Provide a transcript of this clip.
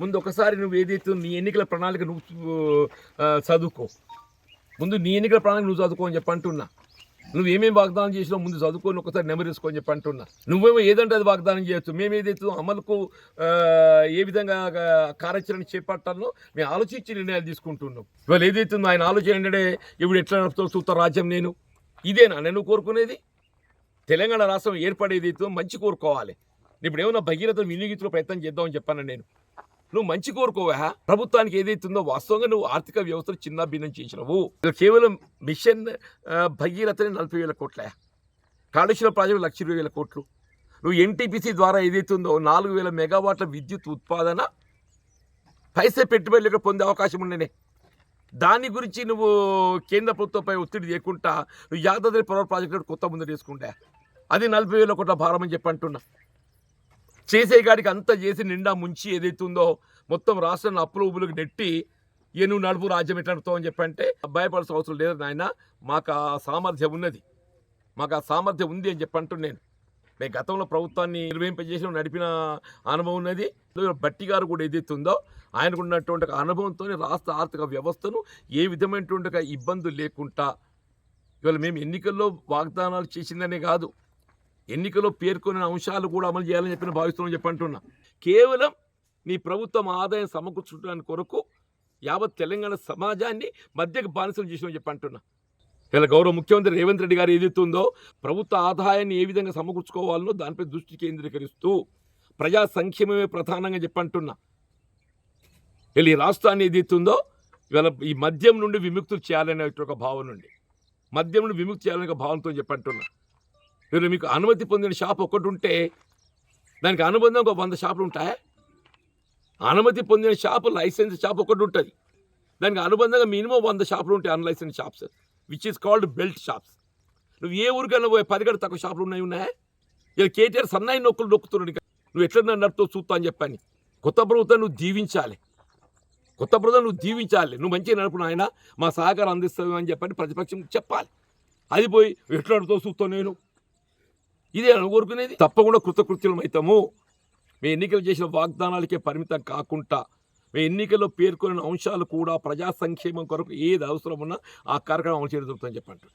ముందు ఒకసారి నువ్వు ఏదైతే నీ ఎన్నికల ప్రణాళిక నువ్వు చదువుకో. ముందు నీ ఎన్నికల ప్రణాళిక నువ్వు చదువుకో అని చెప్పి అంటున్నా నువ్వు ఏమేమి వాగ్దానం చేసినావు ముందు చదువుకొని ఒకసారి నెమరేసుకో అని చెప్పి అంటున్నా నువ్వేమో ఏదంటే అది వాగ్దానం చేయొచ్చు. మేము ఏదైతే అమలుకు ఏ విధంగా కార్యాచరణ చేపట్టాలో మేము ఆలోచించి నిర్ణయాలు తీసుకుంటున్నాం. ఇవాళ ఏదైతే ఆయన ఆలోచన ఏంటంటే ఇప్పుడు ఎట్లా నడుపుతో చూస్తా రాజ్యం నేను. ఇదేనా? నేను కోరుకునేది? తెలంగాణ రాష్ట్రం ఏర్పడేది అయితే మంచి కోరుకోవాలి. ఇప్పుడు ఏమైనా భగీరథ వినియోగించులో ప్రయత్నం చేద్దామని చెప్పాను నేను. నువ్వు మంచి కోరుకోవా? ప్రభుత్వానికి ఏదైతుందో వాస్తవంగా నువ్వు ఆర్థిక వ్యవస్థను చిన్న భిన్నం చేసినవు కేవలం మిషన్ ఆ, భగీరథని నలభై వేల కోట్ల. కాళేశ్వర ప్రాజెక్టు లక్ష ఇరవై వేల కోట్లు. నువ్వు ఎన్టీపీసీ ద్వారా ఏదైతుందో నాలుగు వేల మెగావాట్ల విద్యుత్ ఉత్పాదన పైసే పెట్టుబడులు పొందే అవకాశం ఉండనే. దాని గురించి నువ్వు కేంద్ర ప్రభుత్వంపై ఒత్తిడి చేయకుండా నువ్వు యాదాద్రి పవర్ ప్రాజెక్టు కొత్త ముందు తీసుకుంటా అది నలభై వేల కోట్ల భారం అని చెప్పి అంటున్నా. చేసే గారికి అంతా చేసి నిండా ముంచి ఏదైతే ఉందో మొత్తం రాష్ట్రాన్ని అప్పులు ఉబ్బులకు నెట్టి ఏను నడుపు రాజ్యం ఎట్లా నడుపుతావు అని చెప్పంటే భయపడాల్సిన అవసరం లేదు నాయన మాకు ఆ సామర్థ్యం ఉన్నది. మాకు ఆ సామర్థ్యం ఉంది అని చెప్పి నేను. నేను గతంలో ప్రభుత్వాన్ని నిర్వహింపజేసిన నడిపిన అనుభవం ఉన్నది. బట్టి గారు కూడా ఏదైతే ఉందో ఆయనకు ఉన్నటువంటి అనుభవంతో రాష్ట్ర ఆర్థిక వ్యవస్థను ఏ విధమైనటువంటి ఇబ్బందులు లేకుండా ఇవాళ మేము ఎన్నికల్లో వాగ్దానాలు చేసిందనే కాదు. ఎన్నికల్లో పేర్కొన్న అంశాలు కూడా అమలు చేయాలని చెప్పి భావిస్తున్నామని చెప్పి అంటున్నా. కేవలం నీ ప్రభుత్వం ఆదాయం సమకూర్చుకోవడానికి కొరకు యావత్ తెలంగాణ సమాజాన్ని మధ్యకు బానిసలు చేసిన చెప్పి అంటున్నా. ఇలా గౌరవ ముఖ్యమంత్రి రేవంత్ రెడ్డి గారు ఏదైతుందో ప్రభుత్వ ఆదాయాన్ని ఏ విధంగా సమకూర్చుకోవాలనో దానిపై దృష్టి కేంద్రీకరిస్తూ ప్రజా సంక్షేమమే ప్రధానంగా చెప్పంటున్నా వీళ్ళు ఈ రాష్ట్రాన్ని ఏదైతుందో ఇవాళ ఈ మద్యం నుండి విముక్తులు చేయాలనే ఒక భావన నుండి మద్యం నుండి విముక్తి చేయాలనే భావనతో చెప్పంటున్నా మీరు మీకు అనుమతి పొందిన షాప్ ఒకటి ఉంటే దానికి అనుబంధం ఒక వంద షాపులు ఉంటాయా? అనుమతి పొందిన షాపు లైసెన్స్ షాప్ ఒకటి ఉంటుంది. దానికి అనుబంధంగా మినిమం వంద షాపులు ఉంటాయి unlicensed shops which is called belt shops నువ్వు ఏ ఊరికైనా పోయి పది గంట తక్కువ షాపులు ఉన్నాయి ఉన్నాయా? ఇలా కేటీఆర్ సన్నాయి నొక్కులు నొక్కుతున్నాడు ఇక. నువ్వు ఎట్లా నన్ను చూస్తా అని చెప్పాను. కొత్త ప్రభుత్వం నువ్వు దీవించాలి. కొత్త ప్రభుత్వం నువ్వు దీవించాలి. నువ్వు మంచిగా నడుపు ఆయన మా సహకారం అందిస్తావు అని చెప్పని ప్రతిపక్షం చెప్పాలి. అది పోయి ఎట్లా నడుపుతో చూస్తావు నేను? ఇదే నేను కోరుకునేది? తప్పకుండా కృతకృత్యులం అవుతాము మీ ఎన్నికలు చేసిన వాగ్దానాలకే పరిమితం కాకుండా మీ ఎన్నికల్లో పేర్కొన్న అంశాలు కూడా ప్రజా సంక్షేమం కొరకు ఏది అవసరం ఉన్నా ఆ కార్యక్రమం అమలు చేయడం జరుగుతుందని చెప్పండి.